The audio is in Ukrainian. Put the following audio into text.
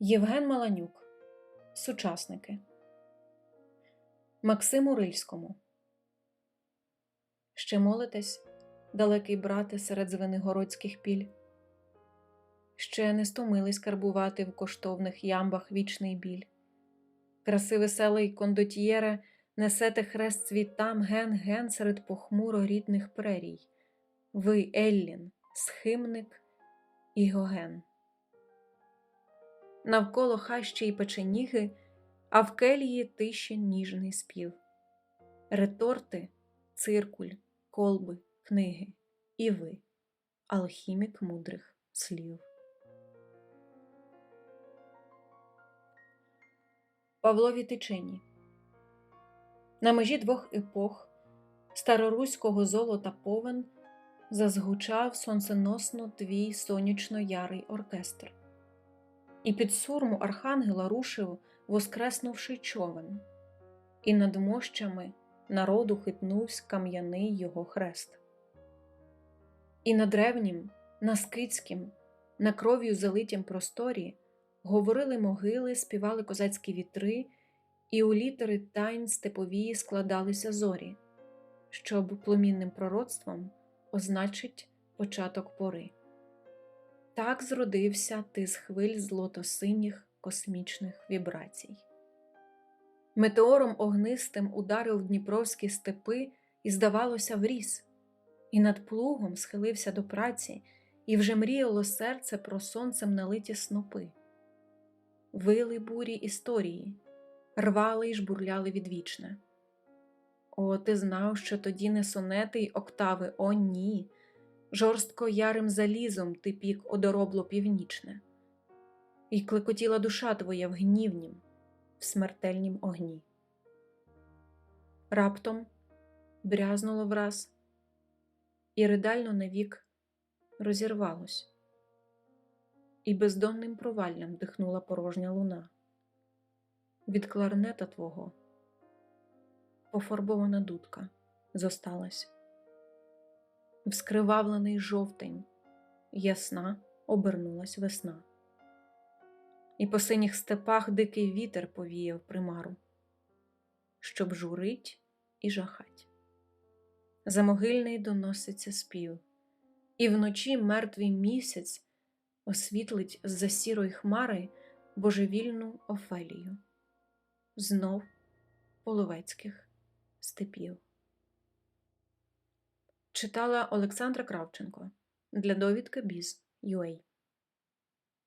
Євген Маланюк. Сучасники. Максиму Рильському. Ще молитесь, далекий брате серед звенигородських піль. Ще не стомились карбувати в коштовних ямбах вічний біль. Краси веселий кондотьєре, несете хрест цвітам ген-ген серед похмуро рідних прерій. Ви Еллін, схимник і Гоген. Навколо хащі й печеніги, а в келії тиші ніжний спів. Реторти, циркуль, колби, книги, і ви, алхімік мудрих слів. Павлові Тичині На межі двох епох староруського золота повен зазгучав сонценосно твій сонячно-ярий оркестр і під сурму архангела рушив, воскреснувши човен, і над мощами народу хитнувсь кам'яний його хрест. І на древнім, на скицькім, на кров'ю залитім просторі говорили могили, співали козацькі вітри, і у літери тайн степовії складалися зорі, щоб пломінним пророцтвом означить початок пори. Так зродився ти з хвиль злото-синіх космічних вібрацій. Метеором огнистим ударив дніпровські степи і, здавалося, вріс, і над плугом схилився до праці, і вже мріяло серце про сонцем налиті снопи. Вили бурі історії, рвали й жбурляли відвічне. О, ти знав, що тоді не сонети й октави, о, ні жорстко ярим залізом ти пік одоробло північне, І клекотіла душа твоя в гнівнім, в смертельнім огні. Раптом брязнуло враз, і ридально навік розірвалось, і бездонним проваллям дихнула порожня луна. Від кларнета твого пофарбована дудка зосталась вскривавлений жовтень, ясна обернулась весна. І по синіх степах дикий вітер повіяв примару, щоб журить і жахать. Замогильний доноситься спів, і вночі мертвий місяць освітлить з-за сірої хмари божевільну Офелію, знов половецьких степів. Читала Олександра Кравченко. Для довідки Біз.UA